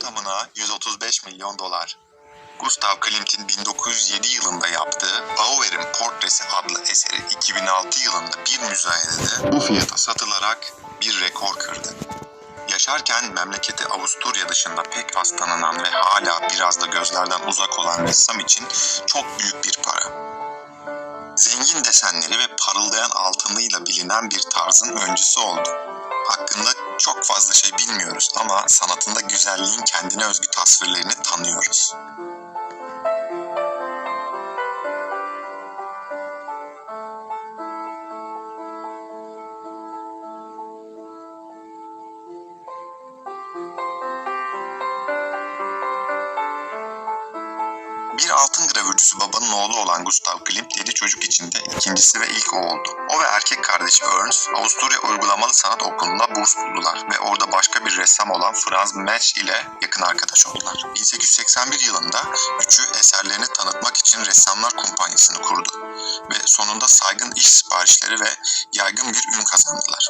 tamına 135 milyon dolar. Gustav Klimt'in 1907 yılında yaptığı Bauer'in Portresi adlı eseri 2006 yılında bir müzayedede bu fiyata satılarak bir rekor kırdı. Yaşarken memleketi Avusturya dışında pek az tanınan ve hala biraz da gözlerden uzak olan ressam için çok büyük bir para. Zengin desenleri ve parıldayan altınıyla bilinen bir tarzın öncüsü oldu. Hakkında çok fazla şey bilmiyoruz ama sanatında güzelliğin kendine özgü tasvirlerini tanıyoruz. Bir altın gravürcüsü babanın oğlu olan Gustav Klimt 7 çocuk içinde ikincisi ve ilk o oldu. O ve erkek kardeşi Ernst Avusturya Uygulamalı Sanat Okulu'nda burs buldular ve orada başka bir ressam olan Franz Metsch ile yakın arkadaş oldular. 1881 yılında üçü eserlerini tanıtmak için Ressamlar Kumpanyası'nı kurdu ve sonunda saygın iş siparişleri ve yaygın bir ün kazandılar.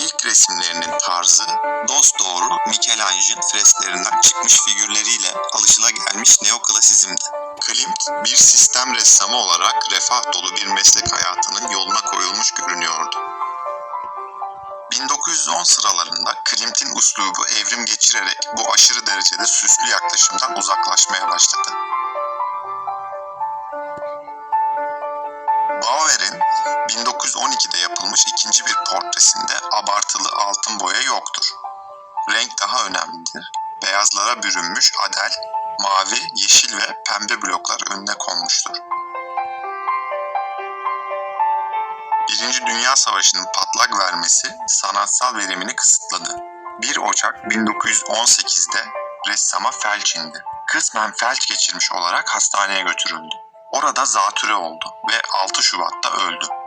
İlk resimlerinin tarzı dost doğru Michelangelo'nun fresklerinden çıkmış figürleriyle alışılagelmiş neoklasizmdi. Klimt bir sistem ressamı olarak refah dolu bir meslek hayatının yoluna koyulmuş görünüyordu. 1910 sıralarında Klimt'in uslubu evrim geçirerek bu aşırı derecede süslü yaklaşımdan uzaklaşmaya başladı. 1912'de yapılmış ikinci bir portresinde abartılı altın boya yoktur. Renk daha önemlidir. Beyazlara bürünmüş adel, mavi, yeşil ve pembe bloklar önüne konmuştur. Birinci Dünya Savaşı'nın patlak vermesi sanatsal verimini kısıtladı. 1 Ocak 1918'de ressama felç indi. Kısmen felç geçirmiş olarak hastaneye götürüldü. Orada zatüre oldu ve 6 Şubat'ta öldü.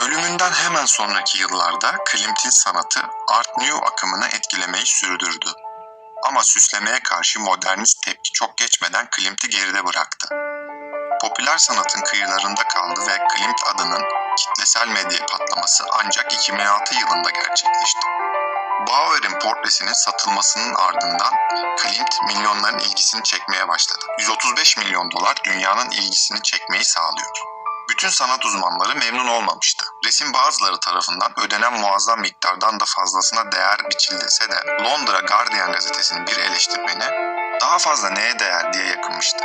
Ölümünden hemen sonraki yıllarda Klimt'in sanatı Art Nouveau akımını etkilemeyi sürdürdü. Ama süslemeye karşı modernist tepki çok geçmeden Klimt'i geride bıraktı. Popüler sanatın kıyılarında kaldı ve Klimt adının kitlesel medya patlaması ancak 2006 yılında gerçekleşti. Bauer'in portresinin satılmasının ardından Klimt milyonların ilgisini çekmeye başladı. 135 milyon dolar dünyanın ilgisini çekmeyi sağlıyor. Bütün sanat uzmanları memnun olmamıştı. Resim bazıları tarafından ödenen muazzam miktardan da fazlasına değer biçilse de Londra Guardian gazetesinin bir eleştirmeni daha fazla neye değer diye yakınmıştı.